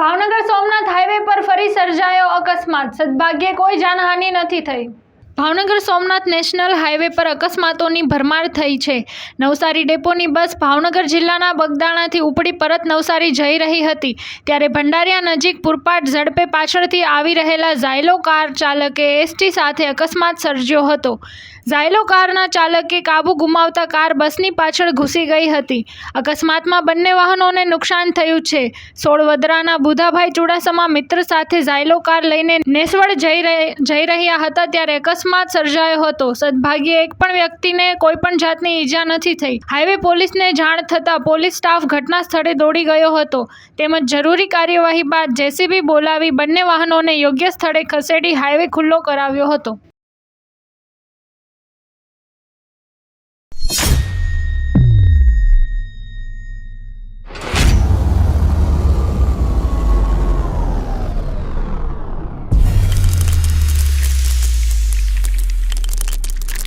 Bhavnagar Somnath highway પર ફરી સર્જાયો અકસ્માત. સદભાગ્યે કોઈ જાનહાનિ નથી થઈ. ભાવનગર સોમનાથ નેશનલ હાઈવે પર અકસ્માતોની ભરમાર થઈ છે. નવસારી ડેપોની બસ ભાવનગર જિલ્લાના બગદાણાથી ઉપડી પરત નવસારી જઈ રહી હતી. ત્યારે ભંડારિયા નજીક પૂરપાટ ઝડપે પાછળથી આવી રહેલા ઝાયલો કાર ચાલકે એસટી સાથે અકસ્માત સર્જ્યો હતો. ઝાયલો કારના ચાલકે કાબુ ગુમાવતા કાર બસની પાછળ ઘૂસી ગઈ હતી. અકસ્માતમાં બંને વાહનોને નુકસાન થયું છે. સોળવદરાના બુધાભાઈ ચુડાસમા મિત્ર સાથે ઝાયલો કાર લઈને નેસવડ જઈ જઈ રહ્યા હતા ત્યારે અકસ્માત સર્જાયો હતો. સદભાગ્યે એક પણ વ્યક્તિને કોઈ પણ જાતની ઈજા નથી થઈ. હાઈવે પોલીસને જાણ થતાં પોલીસ સ્ટાફ ઘટના સ્થળે દોડી ગયો હતો. તેમજ જરૂરી કાર્યવાહી બાદ જેસીબી બોલાવી બંને વાહનોને યોગ્ય સ્થળે ખસેડી હાઈવે ખુલ્લો કરાવ્યો હતો.